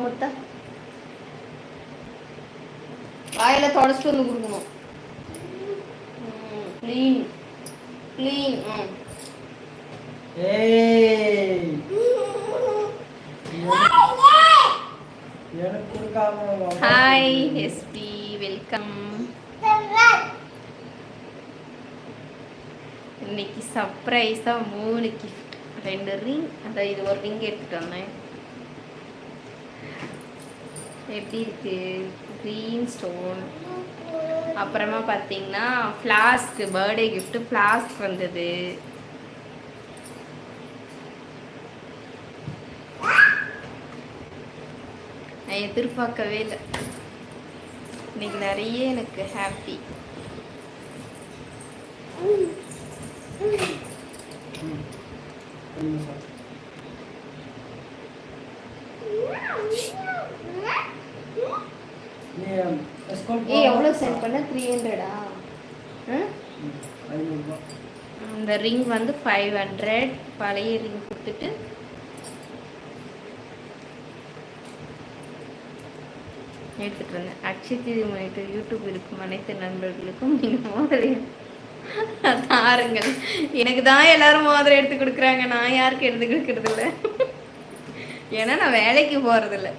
முத்த வாயில தொடச்சிட்டு வந்து கொடுக்கணும். Clean clean hmm. Hi. SP welcome இன்னைக்கு சர்ப்ரைஸாக மூணு கிஃப்ட் ரெண்டு ரிங் அதான் இது ஒரு ரிங் எடுத்துட்டு வந்தேன். எப்படி இருக்கு? க்ரீன் ஸ்டோன் அப்புறமா பார்த்தீங்கன்னா ஃப்ளாஸ்க் பர்த்டே கிஃப்ட்டு ஃப்ளாஸ்க் வந்தது. நான் எதிர்பார்க்கவே இல்லை. இன்னைக்கு நிறைய எனக்கு ஹாப்பி ம். ஒரு நிமிஷம். நீ ஸ்கூல் ஏய் எவ்வளோ சென்ட் பண்ண த்ரீ ஹண்ட்ரடா ஐநூறுபா இந்த ரிங் வந்து ஃபைவ் ஹண்ட்ரட் பழைய ரிங் கொடுத்துட்டு. எடுத்துட்டு வந்தேன். அக்ஷய் தீதி யூடியூப் இருக்கும். அனைத்து நண்பர்களுக்கும் நீங்கள் மோதிரம் தாருங்கள். எனக்கு தான் எல்லாரும் மோதிரம் எடுத்து கொடுக்குறாங்க. நான் யாருக்கு எடுத்து கொடுக்கறது இல்லை? ஏன்னா நான் வேலைக்கு போகிறதில்ல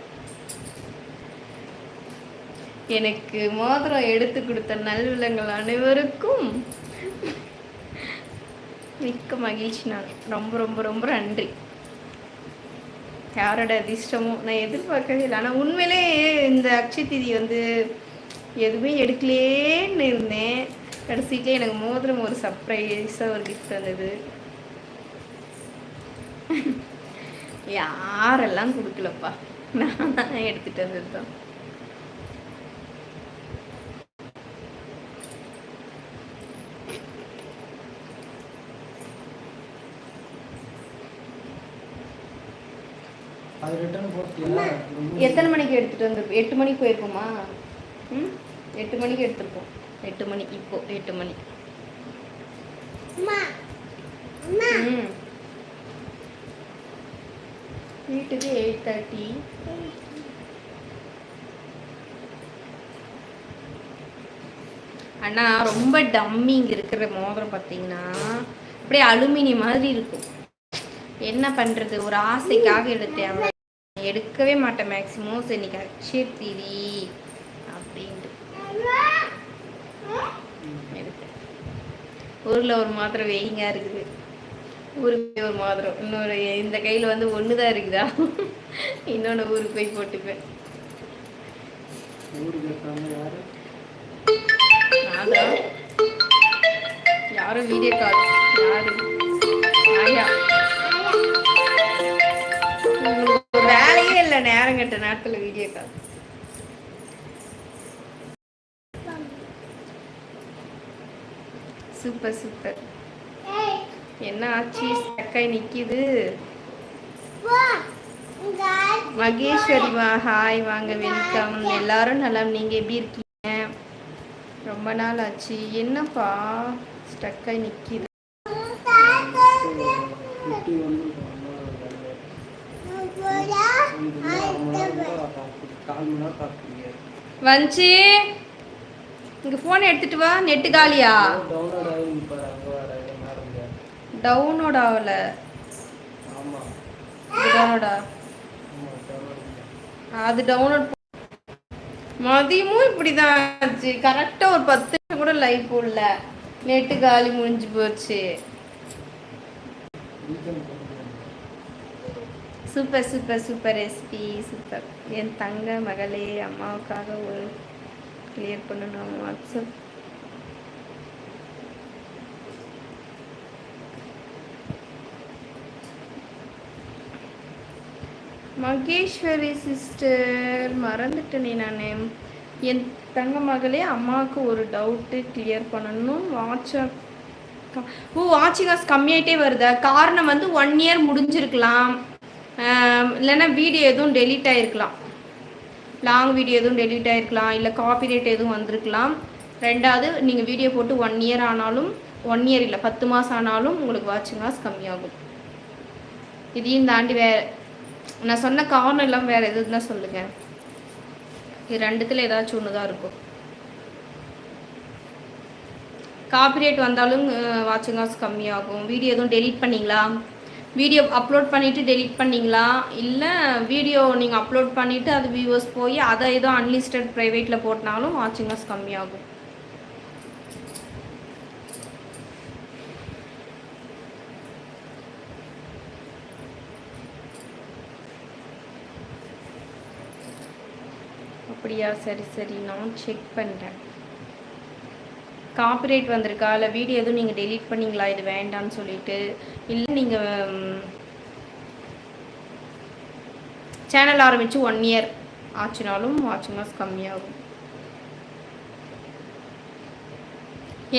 எனக்கு மோதிரம் எடுத்து கொடுத்த நல்விலங்கள் அனைவருக்கும் மிக்க மகிழ்ச்சி நான் ரொம்ப ரொம்ப ரொம்ப நன்றி. யாரோட அதிர்ஷ்டமும் நான் எதிர்பார்க்கவே இல்லை. ஆனால் உண்மையிலே இந்த அக்ஷய திதி வந்து எதுவுமே எடுக்கலேன்னு இருந்தேன். கடைசிக்கே எனக்கு மோதிரம் ஒரு சர்ப்ரைஸாக ஒரு கிஃப்ட் வந்தது. யாரெல்லாம் கொடுக்கலப்பா? நான் தான் எடுத்துட்டு வந்தது தான். எத்தனை மணிக்கு எடுத்துட்டு வந்து எட்டு மணிக்கு போயிருப்போமா? ம்? எட்டு மணிக்கு எடுத்திருப்போம். எட்டு மணி இப்போ எட்டு மணி. ம். வீட்டுக்கு எயிட் தேர்ட்டி அண்ணா ரொம்ப டம்மிங் இருக்கிற மோதிரம் பார்த்தீங்கன்னா அப்படியே அலுமினியம் மாதிரி இருக்கும். என்ன பண்ணுறது ஒரு ஆசைக்காக எடுத்தேன். அவ்வளோ எடுக்கவே மாட்டேன் மேக்ஸிமம் சரி இன்னைக்கு அக்ஷய தீதி அப்படின்ட்டு. எடுத்தேன். ஊரில் ஒரு மாத்திரம் வெயிங்கா இருக்குது. ஊருக்கு போய் ஒரு மாத்திரம் இன்னொரு இந்த கையில் வந்து ஒன்று தான் இருக்குதா? இன்னொன்று ஊருக்கு போய் போட்டுப்பேன். யாரும் வீடியோ கால் யாரு? ஆயா. நேரம் கட்ட நேரத்தில் வீடியோ கால் சூப்பர் சூப்பர். என்ன ஆச்சு? ஸ்டக்காய் நிக்குது. மகேஸ்வரி வா ஹாய் வாங்க வெல்கம் எல்லாரும் நல்லா நீங்க எப்படி இருக்கீங்க? ரொம்ப நாள் ஆச்சு. என்னப்பா? ஸ்டக்காய் நிக்குது. Yeah. வந்துச்சு வஞ்சி இங்க போன் எடுத்துட்டு வா நெட்டு காலியா? டவுன்லோட் ஆகல. டவுன்லோடா அது டவுன்லோட் மதியமும் இப்படிதான் ஆச்சு. கரெக்டா ஒரு பத்து நிமிஷம் கூட லைவ் போடல. நெட்டு காலி முடிஞ்சு போச்சு. Super super super SP super என் தங்க மகளே அம்மாவுக்காக ஒரு கிளியர் பண்ணணும் வாட்ஸ்அப் மகேஸ்வரி சிஸ்டர் மறந்துட்டேனே நான். என் தங்க மகளே அம்மாவுக்கு ஒரு டவுட்டு கிளியர் பண்ணணும். வாட்ஸ்அப் ஓ வாட்சிங் ஹார்ஸ் கம்மியாயிட்டே வருதா. காரணம் வந்து ஒன் இயர் முடிஞ்சிருக்கலாம். இல்லைன்னா வீடியோ எதுவும் டெலீட் ஆகிருக்கலாம் லாங் வீடியோ எதுவும் டெலீட் ஆகிருக்கலாம் இல்லை காப்பிரைட் எதுவும் வந்திருக்கலாம். ரெண்டாவது நீங்கள் வீடியோ போட்டு ஒன் இயர் ஆனாலும் ஒன் இயர் இல்லை பத்து மாதம் ஆனாலும் உங்களுக்கு வாட்சிங் ஹார்ஸ் கம்மியாகும். இதையும் தாண்டி வேற நான் சொன்ன காரணம் இல்லாமல் வேறு எது தான் சொல்லுங்கள் இது ரெண்டுத்தில் ஏதாச்சும் ஒன்று தான் இருக்கும். காப்பிரேட் வந்தாலும் வாட்சிங் ஹார்ஸ் கம்மியாகும். வீடியோ எதுவும் டெலீட் பண்ணீங்களா? வீடியோ அப்லோட் பண்ணிவிட்டு டெலிட் பண்ணீங்களா? இல்லை வீடியோ நீங்கள் அப்லோட் பண்ணிவிட்டு அது வியூவர்ஸ் போய் அதை ஏதோ அன்லிஸ்டட் ப்ரைவேட்டில் போட்டினாலும் வாட்சிங் ஹார்ஸ் கம்மியாகும். அப்படியா? சரி சரி. நான் செக் பண்ணுறேன் காப்பிரைட் வந்திருக்கா? இல்லை வீடியோ எதுவும் நீங்கள் டெலீட் பண்ணீங்களா? இது வேண்டாம்னு சொல்லிட்டு. இல்லை நீங்கள் சேனல் ஆரம்பித்து ஒன் இயர் ஆச்சுனாலும் வாட்சிங் மாஸ் கம்மியாகும்.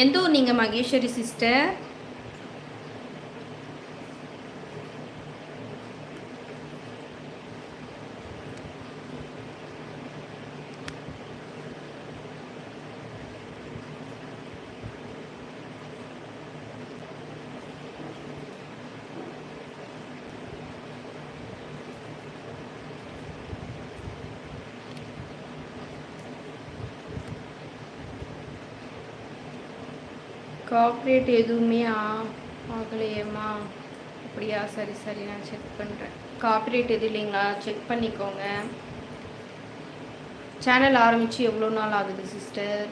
எந்த ஊர் நீங்கள் மகேஸ்வரி சிஸ்டர் காப்ரேட் எதுவுமே ஆ ஆகலையேம்மா. அப்படியா? சரி சரி நான் செக் பண்ணுறேன் கார்ப்பரேட் எதுவும் இல்லைங்களா? செக் பண்ணிக்கோங்க. சேனல் ஆரம்பித்து எவ்வளோ நாள் ஆகுது சிஸ்டர்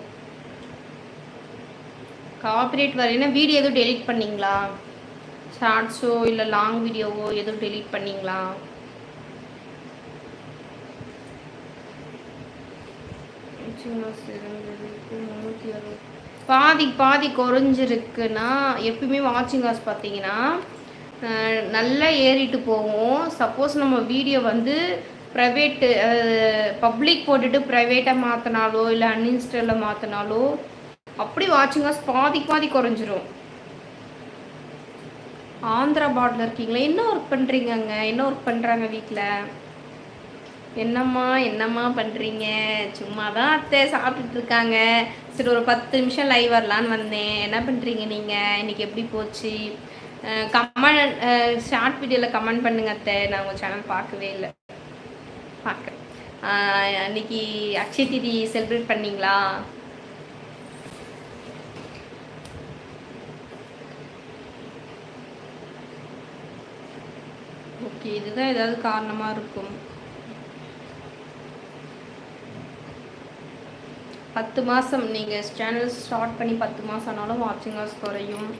கார்ப்பரேட் வரேன்னா வீடியோ எதுவும் டெலிட் பண்ணீங்களா? ஷார்ட்ஸோ இல்லை லாங் வீடியோவோ எதுவும் டெலிட் பண்ணிங்களா? சின்ன பண்ணீங்களா முந்நூற்றி அறுபது பாதி பாதி குறைஞ்சிருக்குன்னா எப்பயுமே வாட்சிங் ஹார்ஸ் பார்த்தீங்கன்னா நல்லா ஏறிட்டு போகும். சப்போஸ் நம்ம வீடியோ வந்து ப்ரைவேட்டு பப்ளிக் போட்டுட்டு ப்ரைவேட்டாக மாற்றினாலோ இல்லை அன்இன்ஸ்டலில் மாற்றினாலோ அப்படி வாட்சிங் ஹார்ஸ் பாதி பாதி குறைஞ்சிரும். ஆந்திரா பாட்டில் இருக்கீங்களா? என்ன ஒர்க் பண்ணுறீங்க என்ன ஒர்க் பண்ணுறாங்க வீட்டில் என்னம்மா என்னம்மா பண்ணுறீங்க சும்மா தான் அத்தை சாப்பிட்டுட்டு இருக்காங்க சரி ஒரு பத்து நிமிஷம் லைவ் வரலான்னு வந்தேன். என்ன பண்ணுறீங்க நீங்கள் இன்னைக்கு எப்படி போச்சு? கமெண்ட் ஷார்ட் வீடியோவில் கமெண்ட் பண்ணுங்க அத்தை. நான் உங்கள் சேனல் பார்க்கவே இல்லை. பார்க்குறேன் அன்னைக்கு அக்ஷய தீதி செலிப்ரேட் பண்ணீங்களா? ஓகே இதுதான் ஏதாவது காரணமாக இருக்கும். பத்து மாதம் நீங்கள் சேனல் ஸ்டார்ட் பண்ணி பத்து மாதம் ஆனாலும் வாட்சிங் ஹவர்ஸ் குறையும்.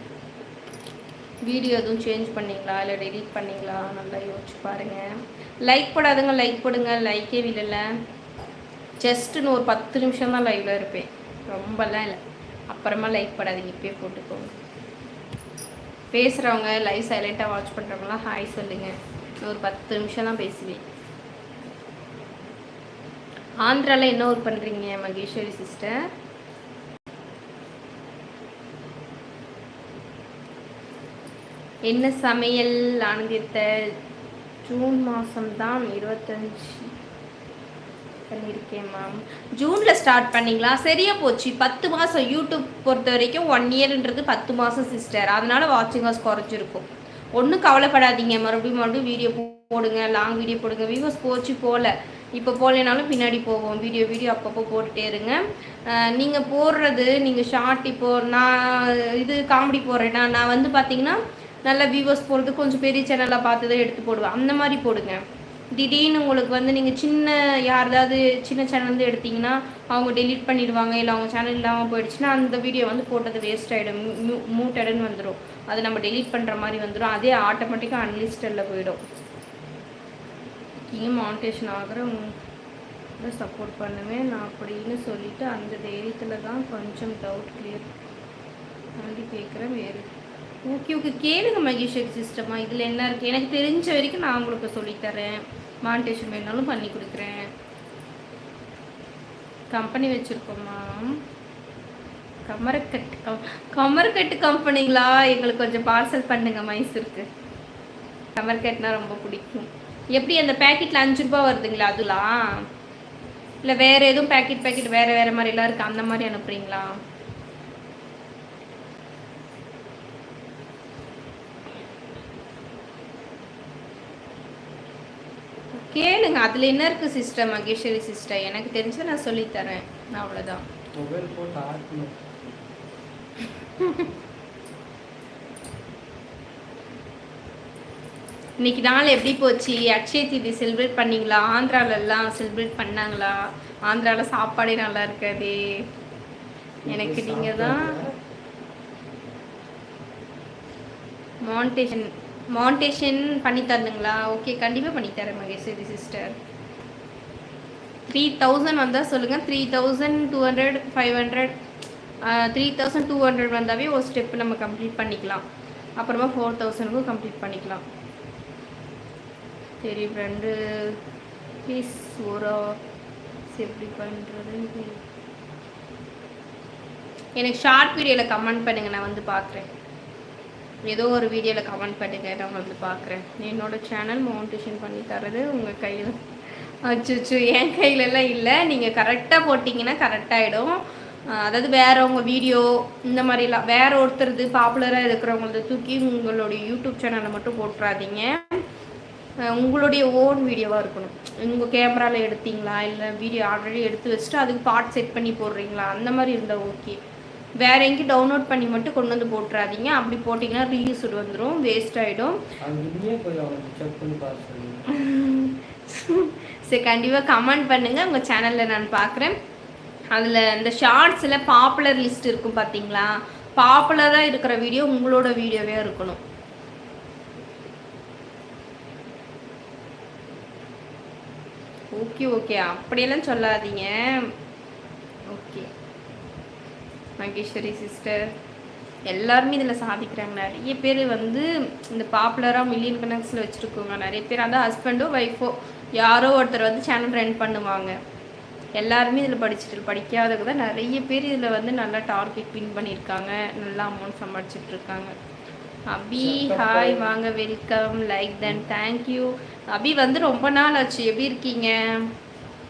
வீடியோ எதுவும் சேஞ்ச் பண்ணீங்களா? இல்லை டெலீட் பண்ணீங்களா? நல்லா யோசிச்சு பாருங்கள் லைக் போடாதுங்க லைக் போடுங்க. லைக்கே விடல ஜஸ்ட்டுன்னு ஒரு பத்து நிமிஷம் தான் லைவில் இருப்பேன். ரொம்பலாம் இல்லை. அப்புறமா லைக் போடாதீங்க. இப்பயே போட்டுக்கோங்க. பேசுகிறவங்க லைவ் சைலண்ட்டாக வாட்ச் பண்ணுறவங்களாம் ஹாய் சொல்லுங்கள் ஒரு பத்து நிமிஷம் தான் பேசுவேன். ஆந்திரால என்ன ஒர்க் பண்ணுறீங்க மகேஸ்வரி சிஸ்டர் என்ன சமையல் ஆனந்தித்த ஜூன் மாதம்தான் இருபத்தஞ்சி பண்ணியிருக்கேன் மேம் ஜூனில் ஸ்டார்ட் பண்ணிங்களா? சரியா போச்சு. பத்து மாதம் யூடியூப் பொறுத்த வரைக்கும் ஒன் இயர்ன்றது பத்து மாதம் சிஸ்டர் அதனால வாட்சிங் ஹார்ஸ் குறைஞ்சிருக்கும். ஒன்றும் கவலைப்படாதீங்க. மறுபடியும் மறுபடியும் வீடியோ போடுங்க லாங் வீடியோ போடுங்க. வியூவர்ஸ் போச்சு போகல இப்போ போகலைனாலும் பின்னாடி போவோம். வீடியோ வீடியோ அப்பப்போ போட்டுட்டே இருங்க. நீங்கள் போடுறது நீங்கள் ஷார்ட் இப்போ நான் இது காமெடி போடுறேன்னா நான் வந்து பார்த்தீங்கன்னா நல்ல வியூவர்ஸ் போடுறது கொஞ்சம் பெரிய சேனலாக பார்த்து தான் எடுத்து போடுவேன். அந்த மாதிரி போடுங்க. திடீர்னு உங்களுக்கு வந்து நீங்கள் சின்ன யாராவது சின்ன சேனல்லேருந்து எடுத்தீங்கன்னா அவங்க டெலீட் பண்ணிடுவாங்க இல்லை அவங்க சேனல் இல்லாமல் போயிடுச்சுன்னா அந்த வீடியோ வந்து போட்டது வேஸ்ட் ஆகிடும் மூட்டடுன்னு வந்துடும் அது நம்ம டெலீட் பண்ணுற மாதிரி வந்துடும் அதே ஆட்டோமேட்டிக்காக அன்லிஸ்டடில் போயிடும். இங்கே மானிட்டேஷன் ஆகிற சப்போர்ட் பண்ணுவேன் நான் அப்படின்னு சொல்லிவிட்டு அந்த தைரியத்தில் தான் கொஞ்சம் டவுட் கிளியர் பண்ணி கேட்குறேன் வேறு ஓகே ஓகே கேளுங்க மகேஷ் சிஸ்டமா இதில் என்ன இருக்குது எனக்கு தெரிஞ்ச வரைக்கும் நான் உங்களுக்கு சொல்லித்தரேன் மானிட்டேஷன் வேணாலும் பண்ணி கொடுக்குறேன். கம்பெனி வச்சுருக்கோமா கமரக்கட்டு கம் கமரக்கட்டு கம்பெனிங்களா? எங்களுக்கு கொஞ்சம் பார்சல் பண்ணுங்க மைசூருக்கு. கமர்கட்னா ரொம்ப பிடிக்கும். எப்படி அந்த பேக்கெட்டில் அஞ்சு ரூபா வருதுங்களா அதுலாம் இல்லை வேறு எதுவும் பேக்கெட் பேக்கெட் வேறு வேறு மாதிரிலாம் இருக்குது அந்த மாதிரி அனுப்புகிறீங்களா கேளுங்க அதில் என்ன இருக்குது சிஸ்டர் மகேஸ்வரி சிஸ்டர்? எனக்கு தெரிஞ்சு நான் சொல்லித்தரேன் அவ்வளோதான் மொபைல் போட்டு ஆட்டணும் இன்னைக்கு நாள் எப்படி போச்சு? அக்ஷய தீதி செலிப்ரேட் பண்ணீங்களா? ஆந்திரால எல்லாம் செலிப்ரேட் பண்ணாங்களா? ஆந்திரால சாப்பாடே நல்லா இருக்காதே. எனக்கு நீங்க தான் மான்டேஷன் மான்டேஷன் பண்ணி தரணுங்களா? ஓகே கண்டிப்பாக பண்ணி தரேன் மகேஸ்வரி சிஸ்டர் த்ரீ தௌசண்ட் வந்தால் சொல்லுங்கள் three thousand two hundred five hundred three thousand two hundred வந்தாவே ஒரு ஸ்டெப் நம்ம கம்ப்ளீட் பண்ணிக்கலாம். அப்புறமா ஃபோர் தௌசண்ட்க்கும் கம்ப்ளீட் பண்ணிக்கலாம். சரி ஃப்ரெண்டு ப்ளீஸ் ஒரு எப்படி பண்ணுறது எனக்கு ஷார்ட் வீடியோவில் கமெண்ட் பண்ணுங்கள் நான் வந்து பார்க்குறேன். ஏதோ ஒரு வீடியோவில் கமெண்ட் பண்ணுங்கள் நான் வந்து பார்க்குறேன். என்னோடய சேனல் மவுண்டேஷன் பண்ணி தரது உங்கள் கையில். அச்சோ என் கையிலலாம் இல்லை. நீங்கள் கரெக்டாக போட்டிங்கன்னா கரெக்டாகிடும் அதாவது வேறவங்க வீடியோ இந்த மாதிரிலாம். வேற ஒருத்தருது பாப்புலராக இருக்கிறவங்களது தூக்கி உங்களுடைய யூடியூப் சேனலை மட்டும் போட்டுறாதீங்க. உங்களுடைய ஓன் வீடியோவாக இருக்கணும். உங்கள் கேமராவில் எடுத்தீங்களா? இல்லை வீடியோ ஆல்ரெடி எடுத்து வச்சுட்டு அதுக்கு பார்ட் செட் பண்ணி போடுறீங்களா? அந்த மாதிரி இருந்தால் ஓகே வேற எங்கேயும் டவுன்லோட் பண்ணி மட்டும் கொண்டு வந்து போட்டுறாதீங்க. அப்படி போட்டிங்கன்னா ரீல்ஸ் வந்துடும் வேஸ்ட் ஆகிடும் சரி கண்டிப்பாக கமெண்ட் பண்ணுங்கள் உங்கள் சேனலில் நான் பார்க்குறேன் அதில் இந்த ஷார்ட்ஸில் பாப்புலர் லிஸ்ட் இருக்கும் பார்த்தீங்களா பாப்புலராக இருக்கிற வீடியோ உங்களோட வீடியோவே இருக்கணும். ஓகே ஓகே அப்படியெல்லாம் சொல்லாதீங்க. ஓகே மகேஸ்வரி சிஸ்டர் எல்லாருமே இதில் சாதிக்கிறாங்க. நிறைய பேர் வந்து இந்த பாப்புலராக மில்லியன் கணக்ஸில் வச்சுருக்கோங்க நிறைய பேர் அதான் ஹஸ்பண்டோ ஒய்ஃபோ யாரோ ஒருத்தர் வந்து சேனல் ரன் பண்ணுவாங்க. எல்லாருமே இதில் படிச்சுட்டு படிக்காதவங்க தான் நிறைய பேர் இதில் வந்து நல்லா டார்கெட் வின் பண்ணியிருக்காங்க. நல்லா அமௌண்ட் சம்பாதிச்சிட்டு இருக்காங்க அபி ஹாய் வாங்க welcome like then thank you Abhi வந்து ரொம்ப நாள் ஆச்சு. எப்படி இருக்கீங்க?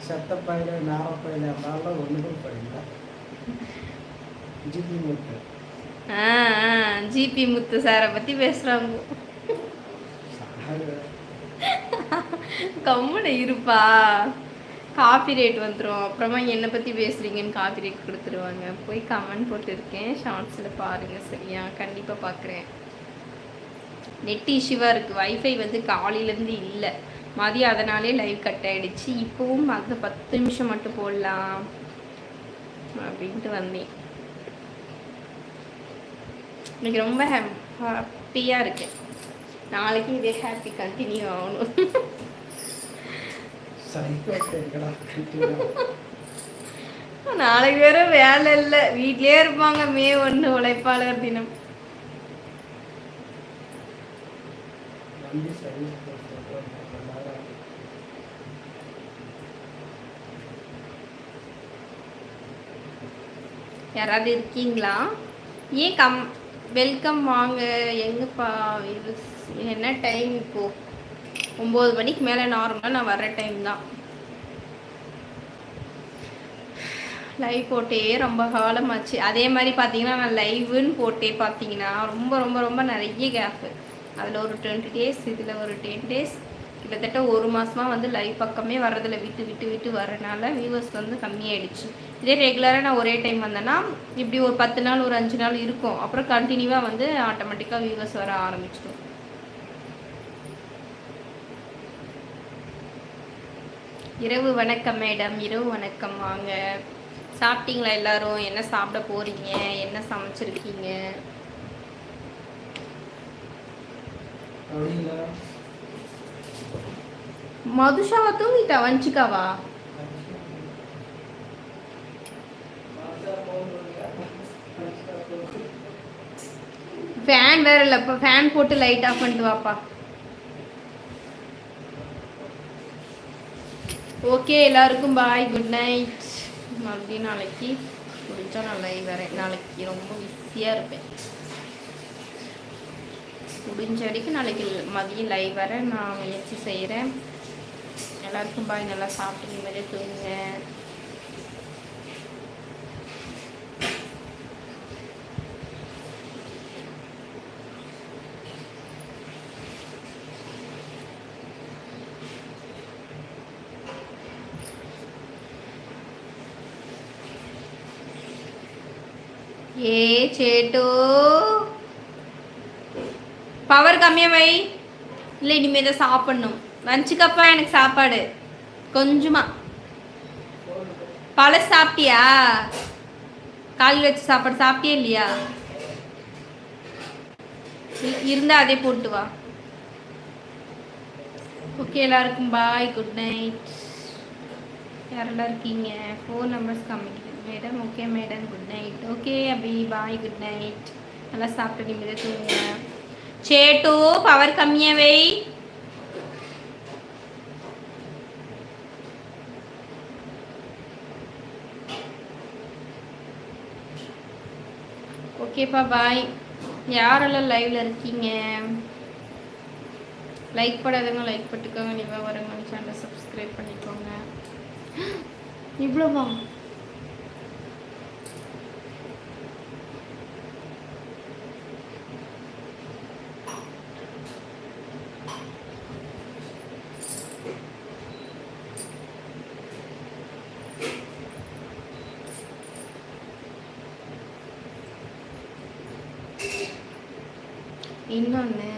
செத்த பையில நார பையில இருந்தாலும் ஒன்றுக்கும் படிக்கல ஜிபி முட்டு ஆ ஜிபி முத்து சாரை பற்றி பேசுகிறாங்க கம்முன்னு இருப்பா. காப்பி ரேட் வந்துடும் அப்புறமா என்னை பற்றி பேசுகிறீங்கன்னு காப்பி ரேட் கொடுத்துருவாங்க. போய் கமெண்ட் போட்டுருக்கேன். ஷார்ட்ஸில் பாருங்கள் சரியா? கண்டிப்பாக பார்க்குறேன் நெட் இஷ்யூவாக இருக்குது வைஃபை வந்து காலையிலேருந்து இல்லை. மதியம் அதனாலே லைவ் கட் ஆகிடுச்சு இப்போவும் அந்த பத்து நிமிஷம் மட்டும் போடலாம் அப்படின்ட்டு வந்தேன். இன்னைக்கு ரொம்ப ஹாப்பியாக இருக்கேன் நாளைக்கு இதே ஹாப்பி கண்டினியூ ஆகணும். நாளைக்கு வேற வேலை இல்லை. வீட்லயே இருப்பாங்க. மே ஒன்று உழைப்பாளர் தினம். யாராவது இருக்கீங்களா? ஏன் கம் வெல்கம் வாங்க. எங்கப்பா இது என்ன டைம் இப்போ? ஒம்பது மணிக்கு மேலே நார்மலாக நான் வர்ற டைம் தான். லைவ் போட்டே ரொம்ப காலமாச்சு. அதே மாதிரி பார்த்தீங்கன்னா நான் லைவுன்னு போட்டே பார்த்தீங்கன்னா ரொம்ப ரொம்ப ரொம்ப நிறைய கேப்பு அதில் ஒரு டுவெண்ட்டி டேஸ் இதில் ஒரு டென் டேஸ் கிட்டத்தட்ட ஒரு மாதமாக வந்து லைவ் பக்கமே வர்றதில்ல. விட்டு விட்டு விட்டு வரனால வியூவர்ஸ் வந்து கம்மியாயிடுச்சு. இதே ரெகுலராக நான் ஒரே டைம் வந்தேன்னா இப்படி ஒரு பத்து நாள் ஒரு அஞ்சு நாள் இருக்கும். அப்புறம் கண்டினியூவாக வந்து ஆட்டோமேட்டிக்காக வியூவர்ஸ் வர ஆரம்பிச்சிடும். இரவு வணக்கம் மேடம். இரவு வணக்கம். வாங்க. சாப்பிட்டீங்களா எல்லாரும்? என்ன சாப்பிட போறீங்க? என்ன சமைச்சிருக்கீங்க? மதுஷாவா தூங்கிட்டா? வஞ்சிக்காவா ஃபேன் வேற இல்லப்பா ஃபேன் போட்டு லைட் ஆஃப் பண்ணிட்டு வாப்பா. ஓகே எல்லாருக்கும் பாய் குட் நைட் மறுபடியும் நாளைக்கு முடிஞ்சா நான் லைவ் வரேன். நாளைக்கு ரொம்ப பிஸியாக இருப்பேன். முடிஞ்ச வரைக்கும் நாளைக்கு மதியம் லைவ் வரேன். நான் முயற்சி செய்கிறேன் எல்லாருக்கும் பாய் நல்லா சாப்பிட்டு நிம்மதியாக தூங்குங்க. ஏ சேட்டு. பவர் கம்மியாக வை இல்லை இனிமேல் தான் சாப்பிட்ணும். லஞ்சுக்கப்பா எனக்கு சாப்பாடு. கொஞ்சமா. பழ சாப்பிட்டியா? காலையில் வச்சு சாப்பாடு சாப்பிட்டியா இல்லையா? இருந்தால் இருந்தா அதே போட்டு வா. ஓகே எல்லாருக்கும் பாய் குட் நைட் யாரெல்லாம் இருக்கீங்க? ஃபோன் நம்பர்ஸ் காமிக்கிறேன். Madam okay madam good night okay Abhi bye good night நல்லா சாப்பிட்டு நிம்மதியாக தூங்குங்க. சேட்டு பவர் கம்மியாக வை. ஓகேப்பா பாய் யாரெல்லாம் லைவ்ல இருக்கீங்க? லைக் போடாதவங்க லைக் போட்டுக்கோங்க. நீங்கள் வரவங்க சேனலை சப்ஸ்கிரைப் பண்ணிக்கோங்க. இவ்வளோவா இன்னொன்று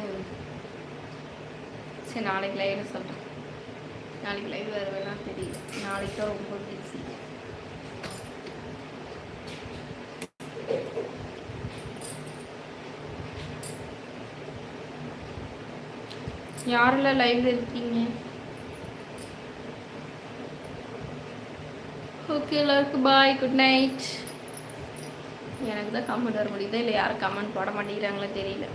சரி நாளைக்கு லைவ்ல சொல்கிறேன் நாளைக்கு லைவ் வருவேனா தெரியல. நாளைக்கு தான் ரொம்ப பிஸி யாரெல்லாம் லைவ்ல இருக்கீங்க? ஓகே எல்லாருக்கும் பாய் குட் நைட் எனக்கு தான் கமெண்ட் வர முடியுதா? இல்லை யாரும் கமெண்ட் போட மாட்டேங்கிறாங்களோ தெரியல.